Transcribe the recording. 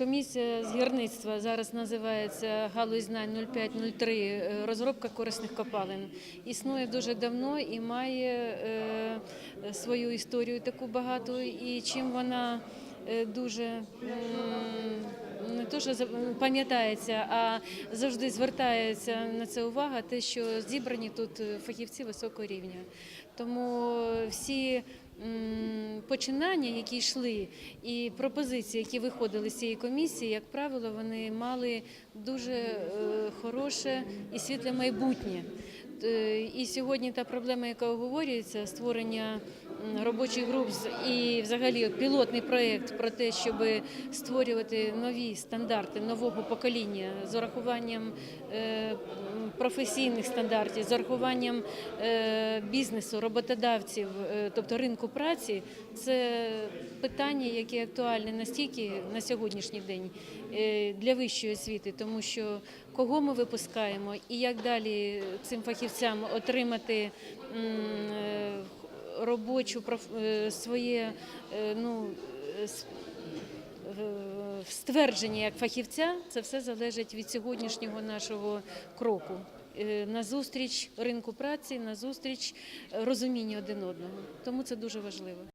Комісія з гірництва зараз називається галузь знань 0503 е, розробка корисних копалин. Існує дуже давно і має е, свою історію таку багату. І чим вона е, дуже не то, що пам'ятається, а завжди звертається на це увага, те, що зібрані тут фахівці високого рівня. Тому всі починання, які йшли, і пропозиції, які виходили з цієї комісії, як правило, вони мали дуже е, хороше і світле майбутнє. Е, І сьогодні та проблема, яка оговорюється, створення робочих груп і взагалі пілотний проєкт про те, щоб створювати нові стандарти нового покоління з урахуванням е, професійних стандартів, з урахуванням е, бізнесу, роботодавців, тобто ринку праці, це питання, які актуальні настільки на сьогоднішній день для вищої освіти, тому що кого ми випускаємо і як далі цим фахівцям отримати е, робочу е, своє е, ну, ствердження як фахівця, це все залежить від сьогоднішнього нашого кроку. Назустріч ринку праці, назустріч розуміння один одного. Тому це дуже важливо.